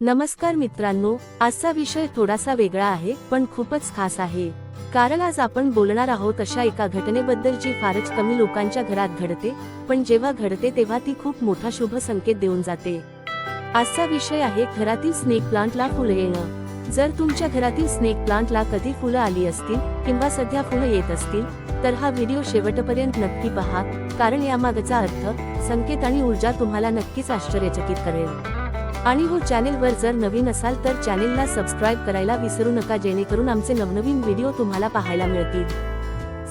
नमस्कार मित्रांनो आजचा विषय थोडासा वेगळा आहे पण खूपच खास आहे. कारण आज आपण बोलणार आहोत अशा एका घटनेबद्दल जी फारच कमी लोकांच्या घरात घडते पण जेव्हा घडते तेव्हा ती खूप मोठा शुभ संकेत देऊन जाते. आजचा विषय आहे घरातील स्नेक प्लांटला फुलं येणं. जर तुमच्या घरातील स्नेक प्लांटला कधी फुलं आली असतील किंवा सध्या फुलं येत असतील तर हा व्हिडिओ शेवटपर्यंत नक्की पहा कारण यामागचा अर्थ संकेत आणि ऊर्जा तुम्हाला नक्कीच आश्चर्यचकित करेल. आणि हो चॅनेलवर जर नवीन असाल तर चॅनेलला सबस्क्राईब करायला विसरू नका जेणेकरून आमचे नवनवीन व्हिडिओ तुम्हाला पाहायला मिळतील.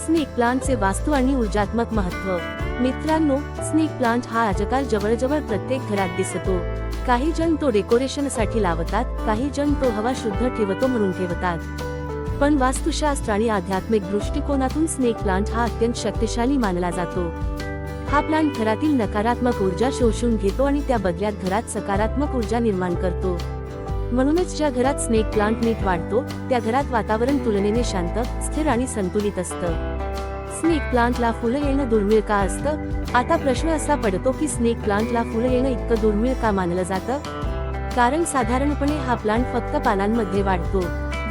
स्नेक प्लांटचे वास्तू आणि ऊर्जात्मक महत्त्व मित्रांनो स्नेक प्लांट हा आजकाल जवळजवळ प्रत्येक घरात दिसतो. काही जण तो डेकोरेशनसाठी लावतात काही जण तो हवा शुद्ध ठेवतो म्हणून ठेवतात. पण वास्तुशास्त्र आणि आध्यात्मिक दृष्टिकोनातून स्नेक प्लांट हा अत्यंत शक्तिशाली मानला जातो. हा प्लांट घरातील नकारात्मक ऊर्जा शोषून घेतो आणि त्या बदल्यात घरात सकारात्मक ऊर्जा निर्माण करतो. म्हणूनच ज्या घरात स्नेक प्लांट नीट वाढतो त्या घरात वातावरण तुलनेने शांत स्थिर आणि संतुलित असतं. स्नेक प्लांटला फुलं येणं दुर्मिळ का असतं? आता प्रश्न असा पडतो की स्नेक प्लांटला फुलं येणं इतकं दुर्मिळ का मानलं जातं? कारण साधारणपणे हा प्लांट फक्त पानांमध्ये वाढतो.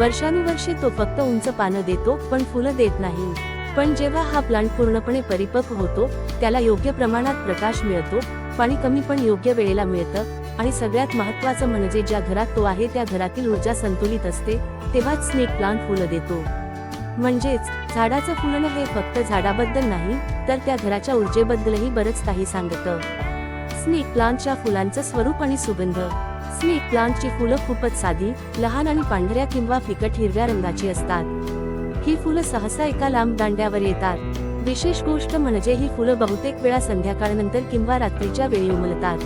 वर्षानुवर्षे तो फक्त उंच पानं देतो पण फुलं देत नाही. पण जेव्हा हा प्लांट पूर्णपणे परिपक्व होतो त्याला योग्य प्रमाणात प्रकाश मिळतो पाणी कमी पण योग्य वेळेला मिळतं. आणि सगळ्यात महत्वाचं म्हणजे ज्या घरात तो आहे त्या घरातील ऊर्जा संतुलित असते तेव्हाच स्नेक प्लांट फुलं देतो. म्हणजेच झाडाचं फुलणं हे फक्त झाडाबद्दल नाही तर त्या घराच्या ऊर्जेबद्दलही बरंच काही सांगतं. स्नेक प्लांटच्या फुलांचं स्वरूप आणि सुगंध. स्नेक प्लांटची फुलं खूपच साधी लहान आणि पांढऱ्या किंवा फिकट हिरव्या रंगाची असतात. ही फुलं सहसा एका लांब दांड्यावर येतात. विशेष गोष्ट म्हणजे ही फुलं बहुतेक वेळा संध्याकाळनंतर किंवा रात्रीच्या वेळी उमलतात.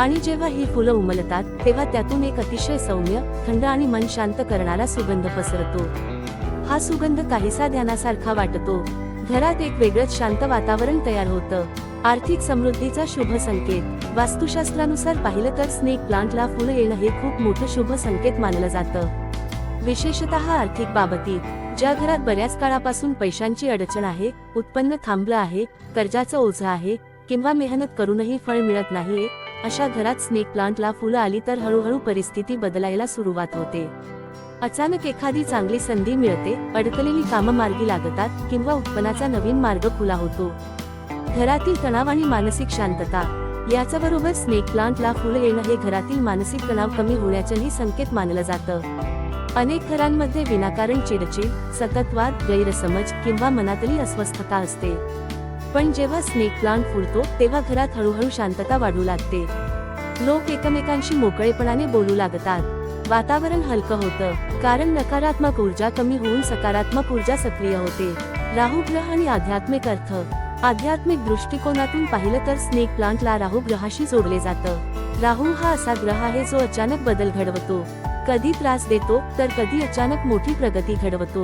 आणि जेव्हा ही फुलं उमलतात तेव्हा त्यातून एक अतिशय सौम्य थंड आणि मन शांत करणारा सुगंध पसरतो. हा सुगंध काहीसा ध्यानासारखा वाटतो. घरात एक वेगळंच शांत वातावरण तयार होतं. आर्थिक समृद्धीचा शुभ संकेत. वास्तुशास्त्रानुसार पाहिलं तर स्नेक प्लांटला फुलं येणं हे खूप मोठं शुभ संकेत मानलं जातं. विशेषतः आर्थिक बाबतीत ज्या घरात बऱ्याच काळापासून पैशांची अडचण आहे उत्पन्न थांबलं आहे कर्जाचं ओझं आहे किंवा मेहनत करूनही फळ मिळत नाहीये अशा घरात स्नेक प्लांटला फुलं आली तर हळूहळू परिस्थिती बदलायला सुरुवात होते. अचानक एखादी चांगली संधी मिळते अडकलेली कामं मार्गी लागतात किंवा उत्पन्नाचा नवीन मार्ग खुला होतो. घरातील तणाव आणि मानसिक शांतता याच्या बरोबर स्नेक प्लांटला फुलं येणं हे घरातील मानसिक तणाव कमी होण्याचंही संकेत मानलं जातं. अनेक घरांमध्ये विनाकारण चिडचिड सततवाद गैरसमज किंवा मनातली अस्वस्थता असते. पण जेव्हा स्नेक प्लांट फुलतो तेव्हा घरात हळूहळू शांतता वाढू लागते. लोक एकमेकांशी मोकळेपणाने बोलू लागतात. वातावरण हलकं होतं कारण नकारात्मक ऊर्जा कमी होऊन सकारात्मक ऊर्जा सक्रिय होते. राहू ग्रह आणि आध्यात्मिक अर्थ. आध्यात्मिक दृष्टिकोनातून पाहिलं तर स्नेक प्लांटला राहू ग्रहाशी जोडले जातं. राहू हा असा ग्रह आहे जो अचानक बदल घडवतो. कधी त्रास देतो तर कधी अचानक मोठी प्रगती घडवतो.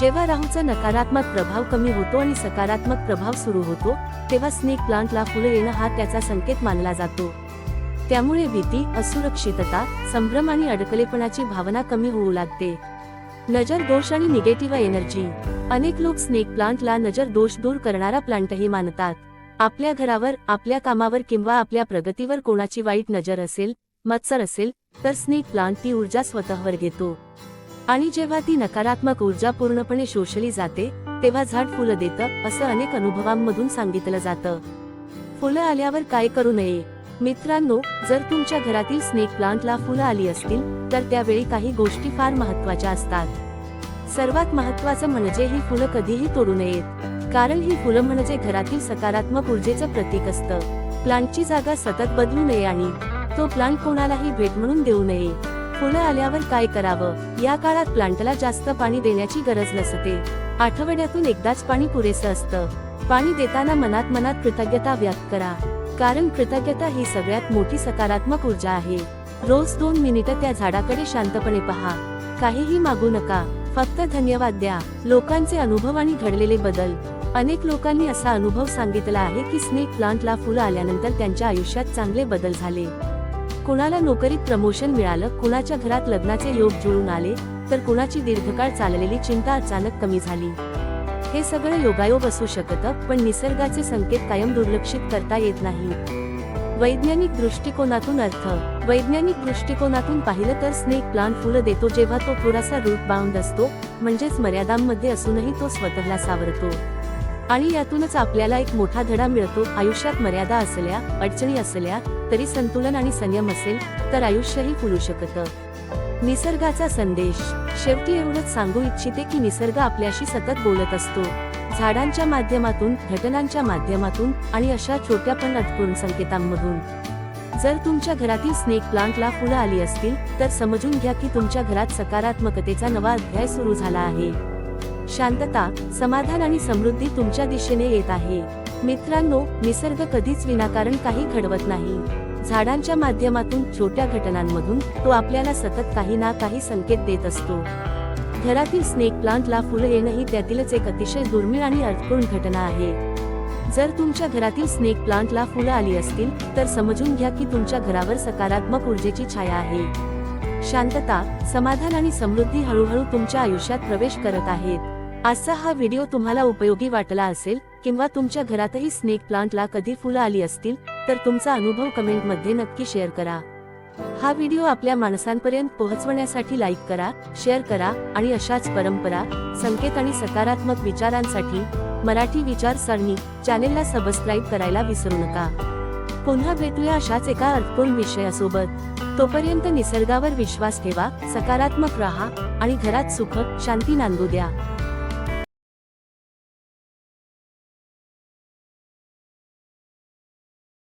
जेव्हा राहूचा नकारात्मक प्रभाव कमी होतो आणि सकारात्मक प्रभाव सुरू होतो तेव्हा स्नेक प्लांटला फुलं येणं हा त्याचा संकेत मानला जातो. त्यामुळे भीती असुरक्षितता संभ्रम आणि अडकलेपणाची भावना कमी होऊ लागते. नजर दोष आणि निगेटिव्ह एनर्जी. अनेक लोक स्नेक प्लांटला नजर दोष दूर करणारा प्लांटही मानतात. आपल्या घरावर आपल्या कामावर किंवा आपल्या प्रगतीवर कोणाची वाईट नजर असेल मत्सर असेल तर स्नेक प्लांट ती ऊर्जा स्वतःवर घेतो. आणि जेव्हा ती नकारात्मक ऊर्जा पूर्णपणे शोषली जाते तेव्हा झाड फुलं देतं असं अनेक अनुभवांमधून सांगितलं जातं. फुलं आल्यावर काय करू नये? मित्रांनो जर तुमच्या घरातील स्नेक प्लांटला फुलं आली असतील तर त्यावेळी काही गोष्टी फार महत्त्वाच्या असतात. सर्वात महत्वाचं म्हणजे ही फुलं कधीही तोडू नयेत. कारण ही फुलं म्हणजे घरातील सकारात्मक ऊर्जेचं प्रतीक असतं. प्लांटची जागा सतत बदलू नये आणि तो प्लांट कोणालाही भेट म्हणून देऊ नये. फुलं आल्यावर काय करावं? या काळात प्लांटला जास्त पाणी देण्याची गरज नसते. आठवड्यातून एकदाच पाणी पुरेसं असतं. पाणी देताना मनात मनात कृतज्ञता व्यक्त करा. कारण कृतज्ञता ही सगळ्यात मोठी सकारात्मक ऊर्जा आहे. रोज दोन मिनिटं त्या झाडाकडे शांतपणे पहा. काहीही मागू नका. फक्त धन्यवाद द्या. लोकांचे अनुभव आणि घडलेले बदल. अनेक लोकांनी असा अनुभव सांगितला आहे की स्नेक प्लांटला फुलं आल्यानंतर त्यांच्या आयुष्यात चांगले बदल झाले. कुणाला नोकरीत प्रमोशन मिळालं कुणाच्या घरात लग्नाचे योग जुळून आले तर कुणाची दीर्घकाळ चाललेली चिंता अचानक कमी झाली. हे सगळं योगायोग असू शकतं पण निसर्गाचे संकेत कायम दुर्लक्षित करता येत नाही. वैज्ञानिक दृष्टिकोनातून अर्थ. वैज्ञानिक दृष्टिकोनातून पाहिलं तर स्नेक प्लांट फुलं देतो जेव्हा तो थोडासा रूट बाउंड असतो म्हणजेच मर्यादांमध्ये असूनही तो स्वतःला सावरतो. आणि यातूनच आपल्याला एक मोठा धडा मिळतो. आयुष्यात मर्यादा असल्या अडचणी असल्या तरी संतुलन आणि संयम असेल तर आयुष्यही फुलू शकतं. निसर्गाचा संदेश. शेवटी एवढंच सांगू इच्छिते की निसर्ग आपल्याशी सतत बोलत असतो. झाडांच्या माध्यमातून घटनांच्या माध्यमातून आणि अशा छोट्या पण अटपूर्ण संकेतांमधून. जर तुमच्या घरातील स्नेक प्लांटला फुलं आली असतील तर समजून घ्या की तुमच्या घरात सकारात्मकतेचा नवा अध्याय सुरू झाला आहे. शांतता समाधान आणि समृद्धी तुमच्या दिशेने येत आहे. मित्रांनो निसर्ग कधीच विनाकारण काही घडवत नाही. झाडांच्या माध्यमातून छोट्या घटनांमधून तो आपल्याला सतत काही ना काही संकेत देत असतो. घरातील स्नेक प्लांटला फुलं येणं ही त्यातीलच एक अतिशय दुर्मिळ आणि अर्थपूर्ण घटना आहे. जर तुमच्या घरातील स्नेक प्लांटला फुलं आली असतील तर समजून घ्या की तुमच्या घरावर सकारात्मक ऊर्जेची छाया आहे. शांतता समाधान आणि समृद्धी हळूहळू तुमच्या आयुष्यात प्रवेश करत आहेत. आजचा हा व्हिडिओ तुम्हाला उपयोगी वाटला असेल किंवा तुमच्या घरातही स्नेक प्लांटला कधी फुलं आली असतील तर तुमचा अनुभव कमेंटमध्ये नक्की शेअर करा. हा व्हिडिओ आपल्या माणसांपर्यंत पोहोचवण्यासाठी लाईक करा शेअर करा आणि अशाच परंपरा संकेत आणि सकारात्मक विचारांसाठी मराठी विचार सरणी चॅनेलला सबस्क्राईब करायला विसरू नका. पुन्हा भेटूया अशाच एका अर्थपूर्ण विषयासोबत. तोपर्यंत निसर्गावर विश्वास ठेवा सकारात्मक राहा आणि घरात सुख शांती नांदू द्या.